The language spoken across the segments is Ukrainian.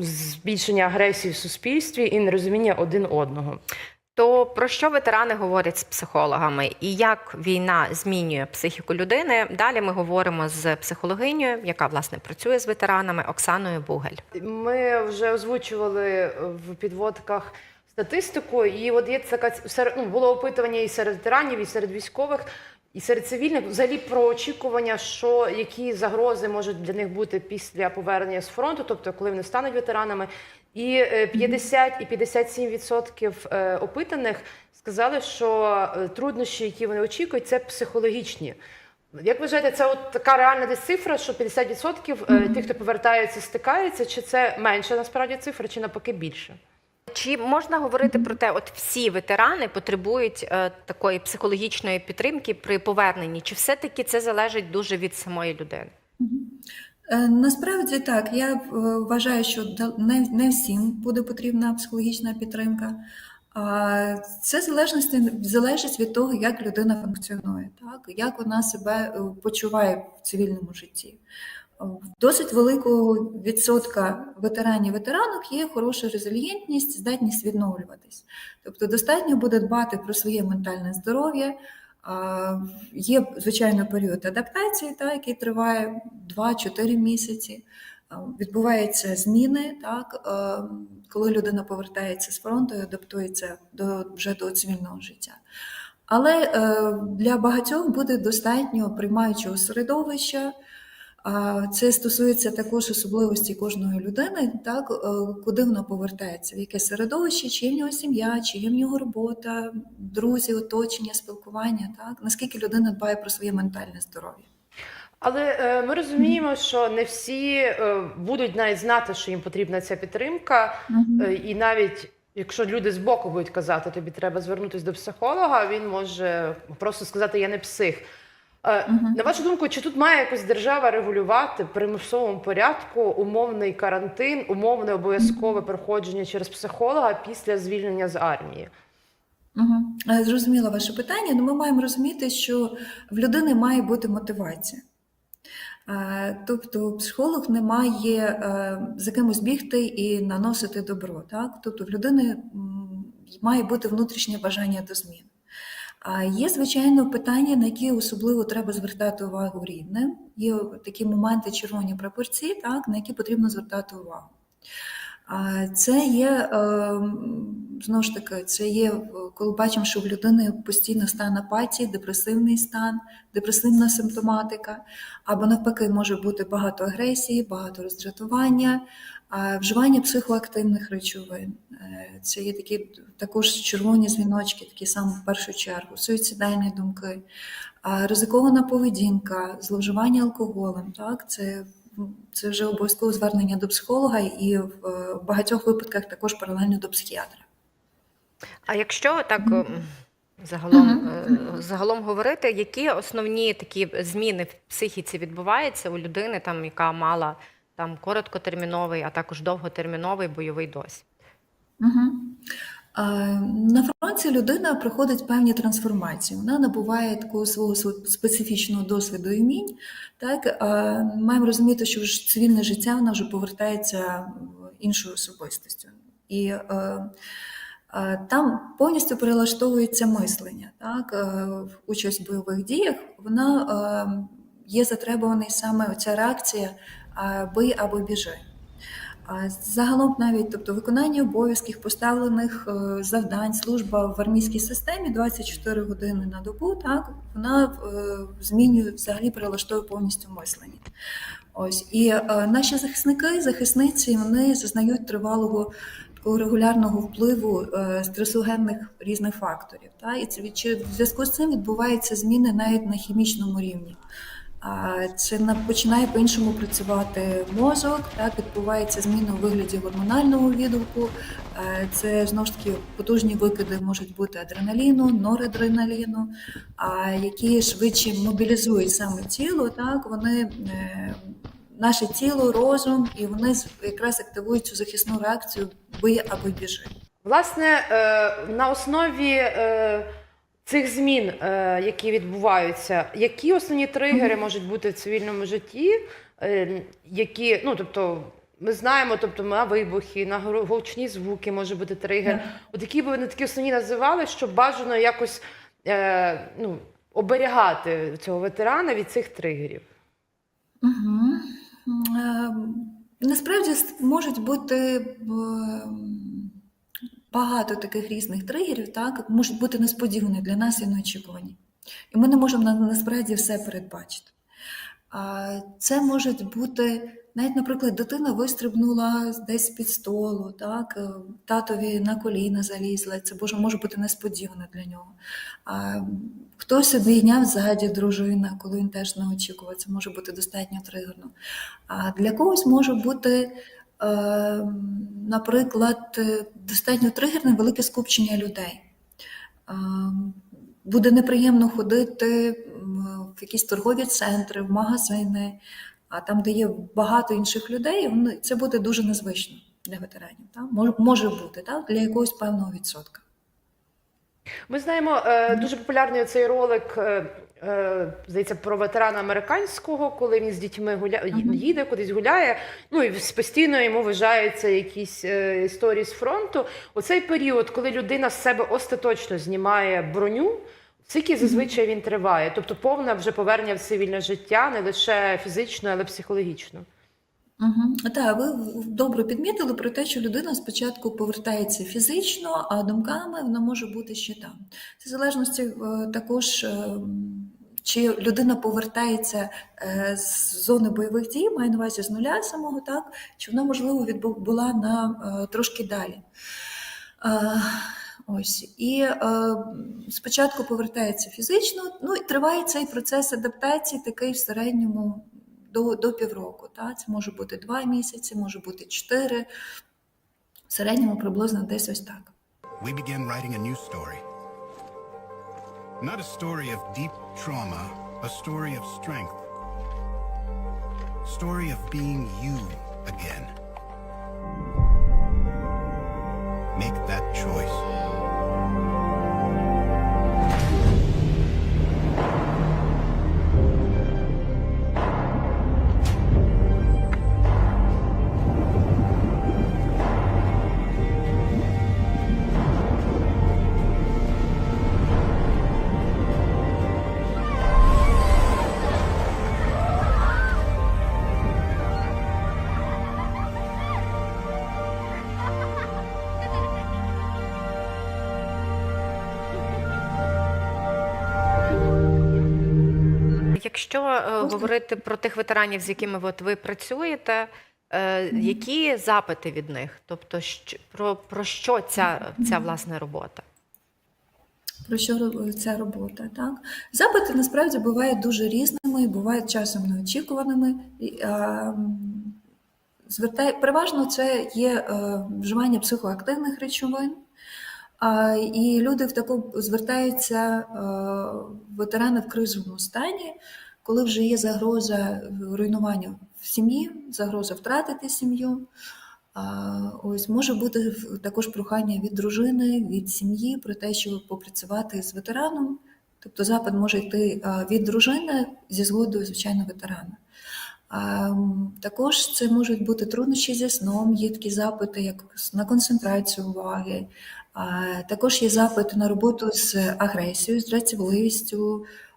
збільшення агресії в суспільстві і нерозуміння один одного. То про що ветерани говорять з психологами і як війна змінює психіку людини? Далі ми говоримо з психологинею, яка власне працює з ветеранами Оксаною Бугель. Ми вже озвучували в підводках статистику, і от є така ну, було опитування і серед ветеранів, і серед військових, і серед цивільних взагалі про очікування, що які загрози можуть для них бути після повернення з фронту, тобто коли вони стануть ветеранами. І е, 50 і 57 відсотків е, опитаних сказали, що е, труднощі, які вони очікують, це психологічні. Як ви вважаєте, це от така реальна десь цифра, що 50% е, тих, хто повертається, стикаються, чи це менша насправді цифра, чи навпаки більше? Чи можна говорити про те, от всі ветерани потребують е, такої психологічної підтримки при поверненні? Чи все-таки це залежить дуже від самої людини? Е, Насправді так, я е, вважаю, що не, всім буде потрібна психологічна підтримка. Це залежності залежить від того, як людина функціонує, так як вона себе е, почуває в цивільному житті. Досить великого відсотка ветеранів ветеранок є хороша резильєнтність, здатність відновлюватись. Тобто достатньо буде дбати про своє ментальне здоров'я. Є, звичайно, період адаптації, та, який триває 2-4 місяці. Відбуваються зміни, так, коли людина повертається з фронту і адаптується до, вже до цивільного життя. Але е, для багатьох буде достатньо приймаючого середовища. А Це стосується також особливості кожної людини, так е, куди вона повертається, в яке середовище, чи є в нього сім'я, чи є в нього робота, друзі, оточення, спілкування, так наскільки людина дбає про своє ментальне здоров'я. Але е, ми розуміємо, що не всі е, будуть навіть знати, що їм потрібна ця підтримка, е, і навіть якщо люди з боку будуть казати, тобі треба звернутися до психолога, він може просто сказати Я не псих. Е, На вашу думку, чи тут має якось держава регулювати в примусовому порядку умовний карантин, умовне обов'язкове проходження через психолога після звільнення з армії? Угу. Зрозуміла ваше питання. Ну, ми маємо розуміти, що в людини має бути мотивація. Е, Тобто психолог не має за кимось бігти і наносити добро. Так? Тобто в людини має бути внутрішнє бажання до змін. Є, звичайно, питання, на які особливо треба звертати увагу рідним. Є такі моменти червоні прапорці, так, на які потрібно звертати увагу. Це є е, знову ж таки, це є, е, коли бачимо, що в людини постійно стан апатії, депресивний стан, депресивна симптоматика, або навпаки, може бути багато агресії, багато роздратування, вживання психоактивних речовин. Е, Це є такі також червоні дзвіночки, такі саме в першу чергу, суїцидальні думки, а ризикована поведінка, зловживання алкоголем. Так, це це вже обов'язково звернення до психолога і в е, багатьох випадках також паралельно до психіатра. А якщо так загалом, е, загалом говорити, які основні такі зміни в психіці відбуваються у людини, там, яка мала там короткотерміновий, а також довготерміновий бойовий досвід? Угу. На фронті людина проходить певні трансформації. Вона набуває такого свого специфічного досвіду і вмінь. Так? Маємо розуміти, що цивільне життя вона вже повертається іншою особистістю. І е, е, там повністю перелаштовується мислення. Так? Е, Участь в бойових діях вона є затребуваний саме ця реакція бий або біжи. Загалом навіть тобто виконання обов'язків поставлених е, завдань, служба в армійській системі 24 години на добу, так вона е, змінює взагалі перелаштовує повністю мислення. Ось і е, наші захисники, захисниці, вони зазнають тривалого такого регулярного впливу стресогенних різних факторів. Та і це в зв'язку з цим відбуваються зміни навіть на хімічному рівні. Це починає по-іншому працювати мозок, так відбувається зміна у вигляді гормонального відгуку. Е, Це знову ж таки потужні викиди можуть бути адреналіну, норадреналіну, які швидше мобілізують саме тіло, так вони е, наше тіло, розум, і вони якраз активують цю захисну реакцію бий або біжи. Власне, е, на основі цих змін, е, які відбуваються, які основні тригери можуть бути в цивільному житті, е, які, ну тобто, ми знаємо, тобто на вибухи, на гучні звуки може бути тригер. От які б ви такі основні називали, щоб бажано якось е, ну, оберігати цього ветерана від цих тригерів. Угу. Насправді можуть бути багато таких різних тригерів, так? можуть бути несподівані для нас і неочікувані. І ми не можемо на- насправді все передбачити. Це можуть бути, навіть, наприклад, дитина вистрибнула десь під столу, так? е, татові на коліна залізла, це може, може бути несподівано для нього. Хтось обійняв ззаді дружина, коли він теж не очікував, це може бути достатньо тригерно. А для когось може бути, наприклад, е, достатньо тригерне велике скупчення людей. Е, Буде неприємно ходити в якісь торгові центри, в магазини, а там, де є багато інших людей, це буде дуже незвично для ветеранів. Так? Може, бути так? для якогось певного відсотка. Ми знаємо е, дуже популярний цей ролик. Е, Здається, про ветерана американського, коли він з дітьми гуля... Їде, кудись гуляє. Ну і постійно йому вважаються якісь е, історії з фронту. Оцей період, коли людина з себе остаточно знімає броню, скільки зазвичай він триває, тобто повне вже повернення в цивільне життя, не лише фізично, але й психологічно. Угу. Так, ви добре підмітили про те, що людина спочатку повертається фізично, а думками вона може бути ще там. Це в залежності е, також, е, м, чи людина повертається е, з зони бойових дій, маю на увазі з нуля самого, так, чи вона, можливо, була на е, трошки далі. Е, Ось і е, спочатку повертається фізично, ну і триває цей процес адаптації такий в середньому до, до півроку. Та? Це може бути два місяці, може бути чотири. В середньому приблизно десь ось так. we began writing a new story. Not a story of deep trauma, a story of strength. Story of being you again. Make that choice. Якщо е, говорити про тих ветеранів, з якими от ви працюєте, е, які запити від них? Тобто, про, про що ця, ця власне робота? Про що ця робота? Так? Запити насправді бувають дуже різними, бувають часом неочікуваними. М, переважно це є е, вживання психоактивних речовин. І люди в таку звертаються ветерани в кризовому стані, коли вже є загроза руйнування в сім'ї, загроза втратити сім'ю. Ось може бути також прохання від дружини, від сім'ї про те, щоб попрацювати з ветераном. Тобто запит може йти від дружини зі згодою, звичайно, ветерана. Також це можуть бути труднощі зі сном, є такі запити, як на концентрацію уваги. Також є запити на роботу з агресією, з дратівливістю, е,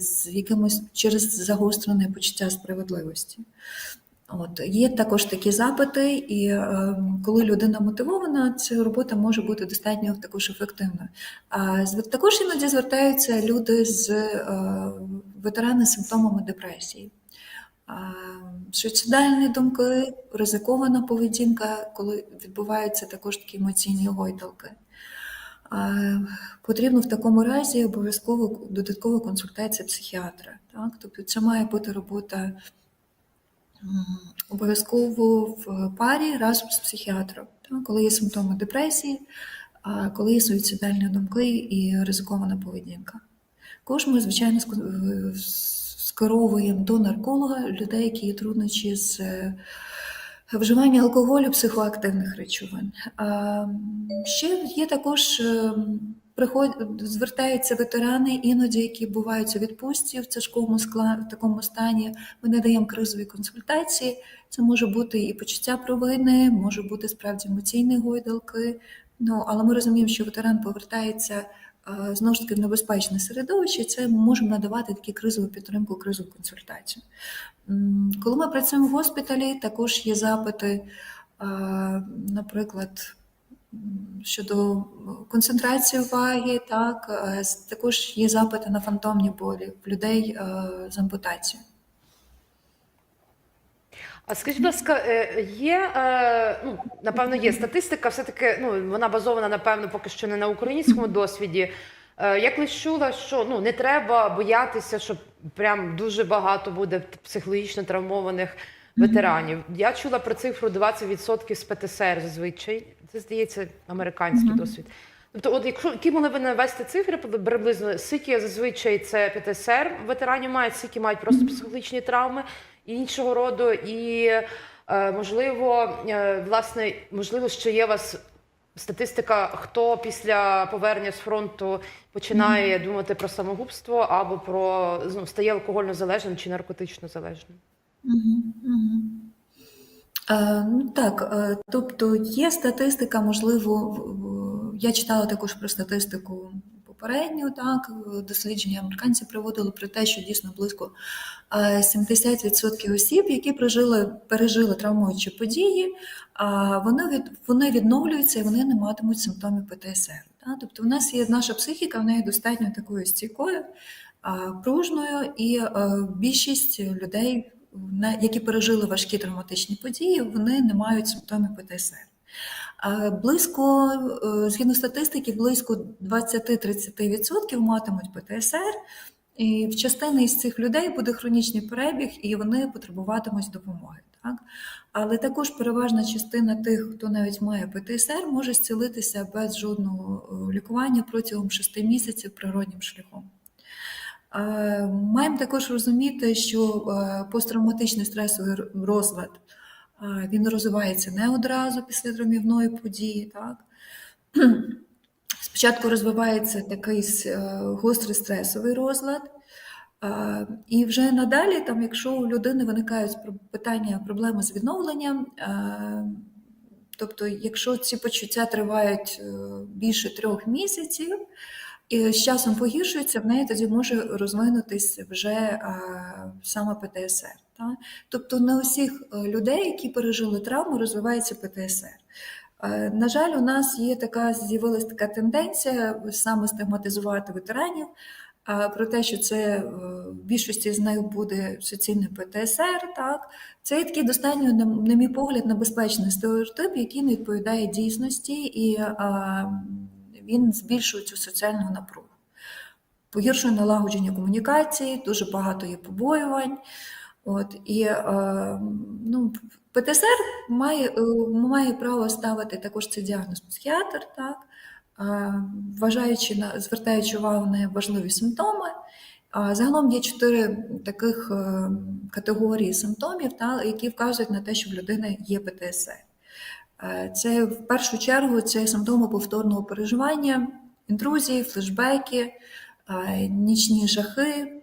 з якимось через загострене почуття справедливості. От є також такі запити, і е, коли людина мотивована, ця робота може бути достатньо також ефективною. А також іноді звертаються люди з е, ветерани з симптомами депресії. А, Суїцидальні думки, ризикована поведінка, коли відбуваються також такі емоційні гойдалки. Потрібно в такому разі обов'язково додаткова консультація психіатра. Так? Тобто це має бути робота обов'язково в парі разом з психіатром, так? коли є симптоми депресії, коли є суїцидальні думки і ризикована поведінка. Також ми, звичайно, ск- скеровуємо до нарколога людей, які є труднощі з е, вживання алкоголю, психоактивних речовин. Ще є також е, приходять, звертаються ветерани, іноді, які бувають у відпустці в тяжкому скла, в такому стані. Ми надаємо кризові консультації. Це може бути і почуття провини, може бути справді емоційні гойдалки. Ну, але ми розуміємо, що ветеран повертається знову ж таки в небезпечне середовище, це ми можемо надавати такі кризову підтримку, кризову консультацію. Коли ми працюємо в госпіталі, також є запити, е, наприклад, щодо концентрації уваги, так, е, також є запити на фантомні болі в людей е, з ампутацією. А скажіть, будь ласка, е, є е, ну напевно є статистика, все таки ну вона базована напевно поки що не на українському досвіді. Е, Я колись чула, що ну не треба боятися, що прям дуже багато буде психологічно травмованих ветеранів. Я чула про цифру 20% з ПТСР зазвичай. Це здається американський досвід. Тобто, от якщо які могли б навести цифри приблизно, скільки зазвичай це ПТСР ветеранів мають, скільки мають просто психологічні травми іншого роду, і е, можливо, е, власне, можливо, ще є у вас статистика, хто після повернення з фронту починає думати про самогубство або про ну, стає алкогольно залежним чи наркотично залежним. Мгм. Е, ну, Так, тобто є статистика, можливо, я читала також про статистику попередню, так, е, дослідження американці проводили про те, що дійсно близько е, 70% осіб, які прожили, пережили травмуючі події, вони, від, вони відновлюються і вони не матимуть симптомів ПТСР. Так? Тобто, у нас є наша психіка, в неї достатньо такою стійкою, пружною, і е, більшість людей, які пережили важкі травматичні події, вони не мають симптомів ПТСР. Близько, е, згідно статистики, близько 20-30% матимуть ПТСР, і в частини із цих людей буде хронічний перебіг, і вони потребуватимуть допомоги. Так? Але також переважна частина тих, хто навіть має ПТСР, може зцілитися без жодного е, лікування протягом 6 місяців природнім шляхом. Е, Маємо також розуміти, що посттравматичний стресовий розлад він розвивається не одразу після травмівної події. Так? Спочатку розвивається такий е, гострий стресовий розлад, і вже надалі, там, якщо у людини виникають питання, проблеми з відновленням, тобто, якщо ці почуття тривають е, більше трьох місяців, і з часом погіршується, в неї тоді може розвинутись вже саме ПТСР. Тобто не у всіх е, людей, які пережили травму, розвивається ПТСР. Е, На жаль, у нас є така з'явилася така тенденція саме стигматизувати ветеранів. е, Про те, що це в більшості з них буде суцільний ПТСР, так це є такий достатньо, на, мій погляд, небезпечний стереотип, який не відповідає дійсності, і е, він збільшує цю соціальну напругу. Погіршує налагодження комунікації, дуже багато є побоювань. От, і е, ну, ПТСР має, е, має право ставити також цей діагноз психіатр, так, е, вважаючи на звертаючи увагу на важливі симптоми. Загалом є чотири таких категорії симптомів, та, які вказують на те, що в людини є ПТСР. Це в першу чергу це симптоми повторного переживання, інтрузії, флешбеки, нічні жахи.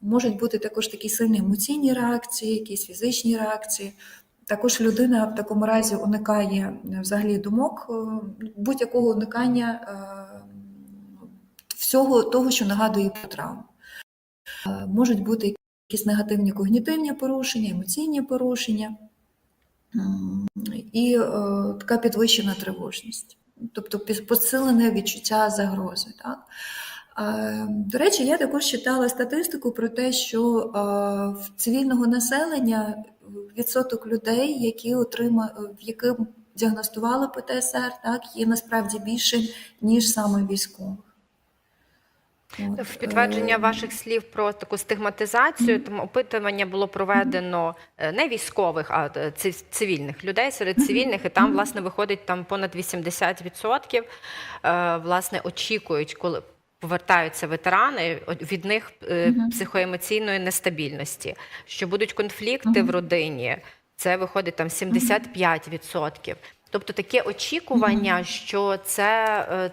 Можуть бути також такі сильні емоційні реакції, якісь фізичні реакції. Також людина в такому разі уникає е, взагалі думок, е, будь-якого уникання е, всього того, що нагадує про травму. Можуть бути якісь негативні когнітивні порушення, емоційні порушення і така підвищена тривожність, тобто посилене відчуття загрози. Так? До речі, я також читала статистику про те, що в цивільного населення відсоток людей, які отрима, в яким діагностували ПТСР, так, є насправді більшим, ніж саме військових. От, В підтвердження е, ваших слів про таку стигматизацію, там опитування було проведено е, не військових, а е, цивільних людей серед цивільних, і там власне виходить там понад 80% е, власне очікують, коли повертаються ветерани від них е, психоемоційної нестабільності, що будуть конфлікти в родині. Це виходить там 75%. Тобто таке очікування, що це е,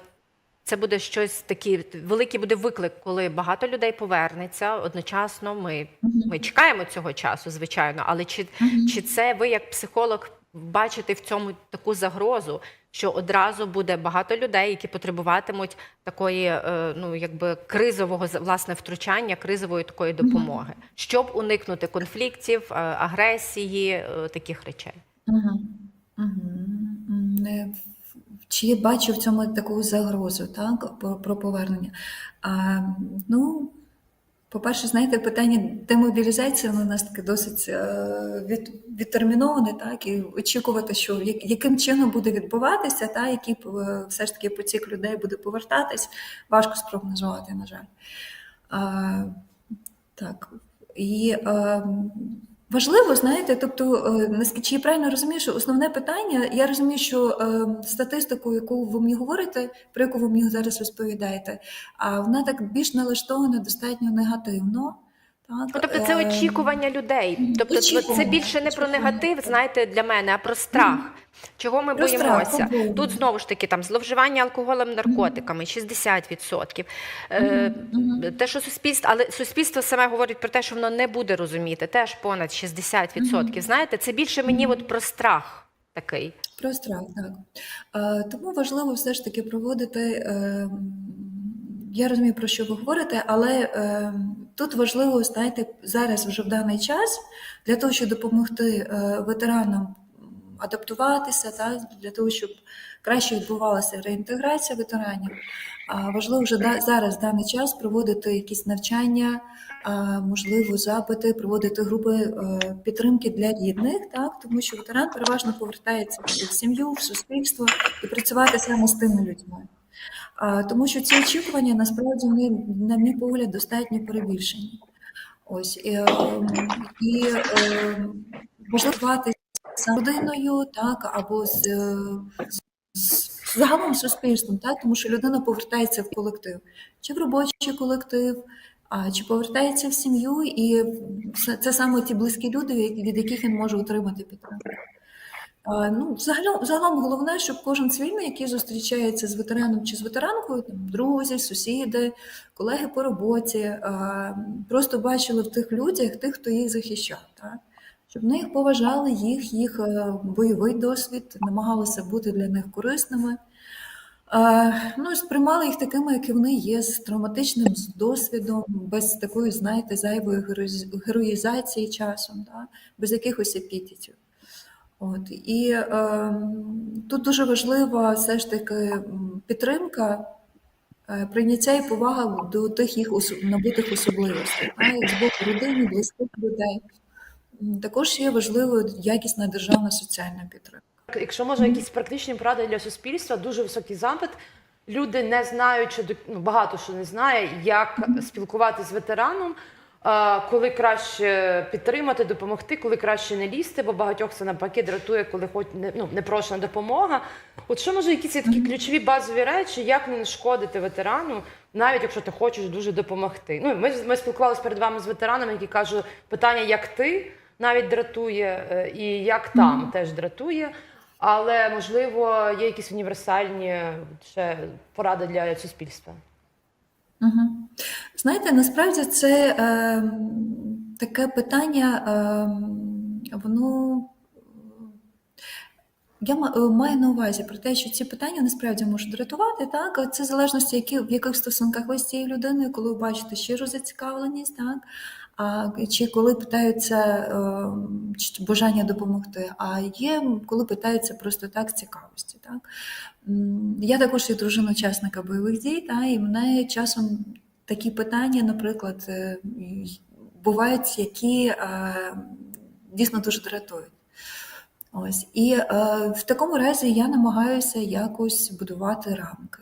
це буде щось таке, великий буде виклик, коли багато людей повернеться одночасно. Ми, ми чекаємо цього часу, звичайно, але чи, чи це ви як психолог бачите в цьому таку загрозу, що одразу буде багато людей, які потребуватимуть такої, е, ну якби кризового власне втручання, кризової такої допомоги, щоб уникнути конфліктів, е, агресії, е, таких речей. Угу. Угу. Чи я бачу в цьому таку загрозу, так, про, про повернення? А, ну, по-перше, знаєте, питання демобілізації воно у нас таке досить е, від, відтерміноване, так, і очікувати, що яким чином буде відбуватися, та, який е, все ж таки потік людей буде повертатись, важко спрогнозувати, на жаль. А, так. І е, важливо, знаєте, тобто, е, наскільки я правильно розумію, що основне питання, я розумію, що е, статистику, яку ви мені говорите, про яку ви мені зараз розповідаєте, а вона так більш налаштована достатньо негативно. Так? Ну, тобто це Е, очікування людей. Тобто це більше не про негатив, знаєте, для мене, а про страх. Чого ми Про боїмося? по-повному. Тут знову ж таки там зловживання алкоголем, наркотиками 60%. Е, Те, що суспільство, але суспільство саме говорить про те, що воно не буде розуміти, теж понад 60%. Знаєте, це більше мені от про страх такий. Про страх, так. Е, Тому важливо все ж таки проводити. Е, Я розумію, про що ви говорите, але е, тут важливо, знаєте, зараз вже в даний час для того, щоб допомогти е, ветеранам адаптуватися, так, для того, щоб краще відбувалася реінтеграція ветеранів. А важливо вже да- зараз в даний час проводити якісь навчання, а, можливо, запити, проводити групи е, підтримки для рідних, так тому що ветеран переважно повертається в сім'ю, в суспільство і працювати саме з тими людьми. Тому що ці очікування насправді вони, на мій погляд, достатньо перебільшені. Ось і, е, і е, з родиною, так або з, е, з загалом суспільством, так тому що людина повертається в колектив, чи в робочий колектив, а чи повертається в сім'ю, і це саме ті близькі люди, від яких він може отримати підтримку. А, Ну, загалом, загалом головне, щоб кожен цивільний, який зустрічається з ветераном чи з ветеранкою, там, друзі, сусіди, колеги по роботі, а, просто бачили в тих людях тих, хто їх захищав. Так? Щоб вони поважали, їх, їх е, бойовий досвід, намагалися бути для них корисними. Е, Ну, сприймали їх такими, які вони є, з травматичним досвідом, без такої, знаєте, зайвої героїзації часом, да? без якихось епітетів. От. І е, тут дуже важлива все ж таки підтримка, е, прийняття і повага до тих їх осо- набутих особливостей, як з боку родини, близьких людей. Також є важливою якісна державна соціальна підтримка. Якщо може якісь практичні поради для суспільства, дуже високий запит. Люди не знають, що ну, багато що не знає, як спілкуватися з ветераном, а, коли краще підтримати, допомогти, коли краще не лізти, бо багатьох це навпаки дратує, коли хоч не ну, непрошена допомога. От що може якісь такі ключові базові речі, як не нашкодити ветерану, навіть якщо ти хочеш дуже допомогти. Ну ми, ми спілкувалися перед вами з ветеранами, які кажуть, питання як ти навіть дратує, е, і як там теж дратує. Але можливо є якісь універсальні ще поради для суспільства. Знаєте, насправді це е, таке питання, е, воно я е, маю на увазі про те, що ці питання насправді можуть рятувати, так? Це залежності, які, в яких стосунках ви з цією людиною, коли ви бачите щиру зацікавленість, так? Чи коли питаються е, бажання допомогти, а є коли питаються просто так цікавості. Так? Я також є дружина учасника бойових дій, та, і мене часом такі питання, наприклад, е, бувають, які е, дійсно дуже дратують. Ось. І е, в такому разі я намагаюся якось будувати рамки.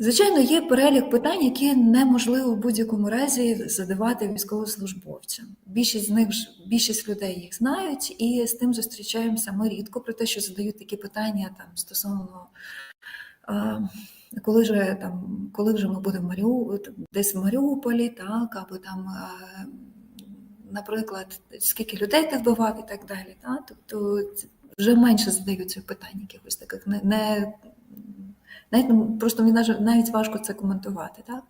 Звичайно, є перелік питань, які неможливо в будь-якому разі задавати військовослужбовцям. Більшість з них ж- більшість людей їх знають, і з тим зустрічаємося ми рідко про те, що задають такі питання там стосовно. Коли же там, коли вже ми будемо Маріу, десь в Маріуполі, так, або там, наприклад, скільки людей ти вбивав і так далі. Так? Тобто вже менше задають цих питань, якихось таких не, Навіть ну, просто мені навіть- важко це коментувати. Так?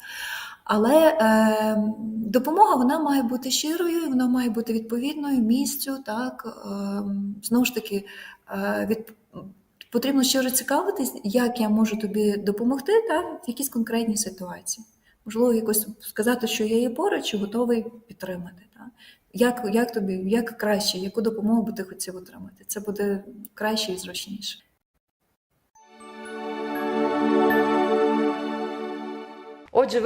Але е, допомога вона має бути щирою, вона має бути відповідною місцю. Так? Е, знову ж таки, е, від, потрібно щиро цікавитись, як я можу тобі допомогти так? в якійсь конкретній ситуації. Можливо, якось сказати, що я є поруч і готовий підтримати. Так? Як, як тобі, як краще, яку допомогу би ти хотів отримати? Це буде краще і зручніше. Отже,